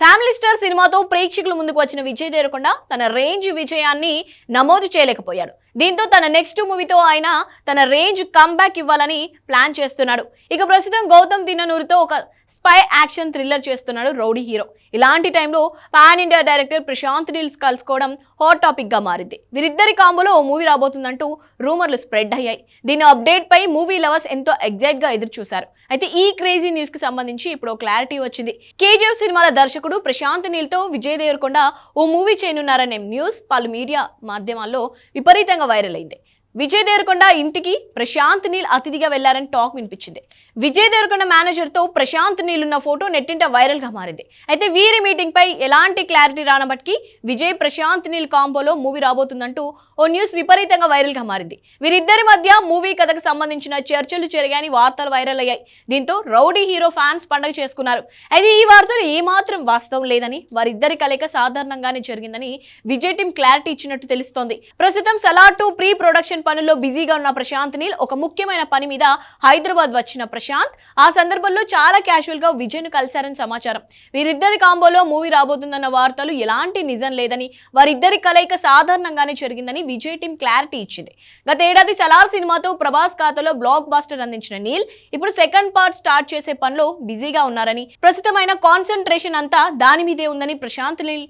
Family star సినిమాతో ప్రేక్షకుల ముందుకు వచ్చిన విజయ్ దేవరకొండ తన రేంజ్ విజయాన్ని నమోదు చేయలేకపోయాడు. దీంతో తన నెక్స్ట్ మూవీతో ఆయన తన రేంజ్ కమ్బ్యాక్ ఇవ్వాలని ప్లాన్ చేస్తున్నాడు. ఇక ప్రస్తుతం గౌతమ్ దిన్ననూరుతో ఒక స్పై యాక్షన్ థ్రిల్లర్ చేస్తున్నాడు రౌడీ హీరో. ఇలాంటి టైంలో పాన్ ఇండియా డైరెక్టర్ ప్రశాంత్ నీల్స్ కలుసుకోవడం హాట్ టాపిక్గా మారింది. వీరిద్దరి కాంబోలో ఓ మూవీ రాబోతుందంటూ రూమర్లు స్ప్రెడ్ అయ్యాయి. దీని అప్డేట్ పై మూవీ లవర్స్ ఎంతో ఎగ్జాక్ట్గా ఎదురు చూశారు అయితే ఈ క్రేజీ న్యూస్కి సంబంధించి ఇప్పుడు క్లారిటీ వచ్చింది. కేజీఎఫ్ సినిమాల దర్శకుడు ప్రశాంత్ నీల్తో విజయ్ దేవరకొండ ఓ మూవీ చేయనున్నారనే న్యూస్ పలు మీడియా మాధ్యమాల్లో విపరీతంగా వైరల్ అయింది విజయ్ దేవరకొండ ఇంటికి ప్రశాంత్ నీల్ అతిథిగా వెళ్ళారని టాక్ వినిపించింది. విజయ్ దేవరకొండ మేనేజర్తో ప్రశాంత్ నీల్ ఉన్న ఫోటో నెట్టింట వైరల్గా మారింది. అయితే వీరి మీటింగ్ పై ఎలాంటి క్లారిటీ రానప్పటికీ విజయ్ ప్రశాంత్ నీల్ కాంబోలో మూవీ రాబోతుందంటూ ఓ న్యూస్ విపరీతంగా వైరల్గా మారింది. వీరిద్దరి మధ్య మూవీ కథకు సంబంధించిన చర్చలు జరిగాయని వార్తలు వైరల్ అయ్యాయి. దీంతో రౌడీ హీరో ఫ్యాన్స్ పండగ చేసుకున్నారు. అయితే ఈ వార్తలు ఏమాత్రం వాస్తవం లేదని వారిద్దరి కలయిక సాధారణంగానే జరిగిందని విజయ్ టీం క్లారిటీ ఇచ్చినట్టు తెలుస్తోంది. ప్రస్తుతం సలార్ టూ ప్రీ ప్రొడక్షన్ పనుల్లో బిజీగా ఉన్న ప్రశాంత్ నీల్ ఒక ముఖ్యమైన పని మీద హైదరాబాద్ వచ్చిన ప్రశాంత్. ఆ సందర్భంలో చాలా క్యాజువల్గా విజయ్ను కలిశారని సమాచారం. వీరిద్దరి కాంబోలో మూవీ రాబోతుందన్న వార్తలు ఎలాంటి నిజం లేదని వారిద్దరి కలయిక సాధారణంగానే జరిగిందని విజయ్ టీం క్లారిటీ ఇచ్చింది. గత ఏడాది సలార్ సినిమాతో ప్రభాస్ ఖాతాలో బ్లాక్ బాస్టర్ అందించిన నీల్ ఇప్పుడు సెకండ్ పార్ట్ స్టార్ట్ చేసే పనిలో బిజీగా ఉన్నారని ప్రస్తుతమైన కాన్సన్ట్రేషన్ అంతా దాని మీదే ఉందని ప్రశాంత్ నీల్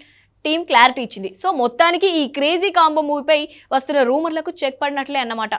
టీం క్లారిటీ ఇచ్చింది. సో మొత్తానికి ఈ క్రేజీ కాంబో మూవీపై వస్తున్న రూమర్లకు చెక్ పడినట్లే అన్నమాట.